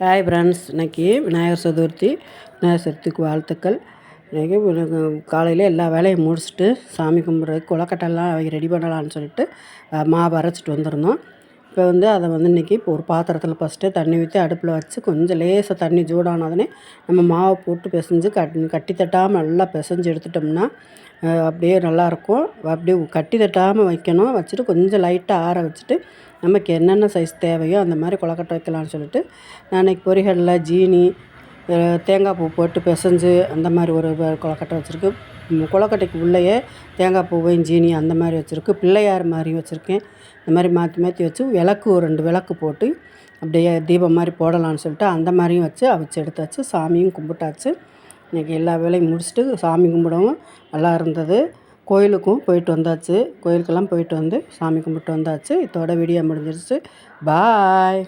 Hi friends இன்னைக்கு விநாயகர் சதுர்த்தி விநாயகர் சதுர்த்திக்கு வாழ்த்துக்கள். இன்றைக்கி காலையில் எல்லா வேலையும் முடிச்சுட்டு சாமி கும்பிட்றதுக்கு கொலக்கட்டெல்லாம் ரெடி பண்ணலான்னு சொல்லிட்டு மாவு அரைச்சிட்டு வந்திருந்தோம். இப்போ வந்து அதை வந்து இன்றைக்கி இப்போ ஒரு பாத்திரத்தில் ஃபஸ்ட்டு தண்ணி ஊற்றி அடுப்பில் வச்சு கொஞ்சம் லேசாக தண்ணி சூடானதுனே நம்ம மாவை போட்டு பிசைஞ்சு கட் கட்டி தட்டாமல் நல்லா பிசைஞ்சு எடுத்துட்டோம்னா அப்படியே நல்லாயிருக்கும். அப்படியே கட்டி தட்டாமல் வைக்கணும். வச்சுட்டு கொஞ்சம் லைட்டாக ஆற வச்சுட்டு நமக்கு என்னென்ன சைஸ் தேவையோ அந்த மாதிரி கொழக்கட்டை வைக்கலான்னு சொல்லிட்டு நான் இன்றைக்கி பொரிகடலை ஜீனி தேங்காய் பூ போட்டு பிசைஞ்சு அந்த மாதிரி ஒரு கொழக்கட்டை வச்சுருக்கு கொலக்கட்டைக்கு உள்ளேயே தேங்காய் பூவையும் ஜீனி அந்த மாதிரி வச்சுருக்கு. பிள்ளையார் மாதிரி வச்சுருக்கேன். இந்த மாதிரி மாற்றி மாற்றி வச்சு விளக்கு ஒரு ரெண்டு விளக்கு போட்டு அப்படியே தீபம் மாதிரி போடலான்னு சொல்லிட்டு அந்த மாதிரியும் வச்சு அவிச்சு எடுத்தாச்சு சாமியும் கும்பிட்டாச்சு. இன்றைக்கி எல்லா வேலையும் முடிச்சுட்டு சாமி கும்பிடவும் நல்லா இருந்தது. கோயிலுக்கும் போயிட்டு வந்தாச்சு. கோயிலுக்கெல்லாம் போயிட்டு வந்து சாமி கும்பிட்டு வந்தாச்சு. இதோட வீடியோ முடிஞ்சிருச்சு. பாய்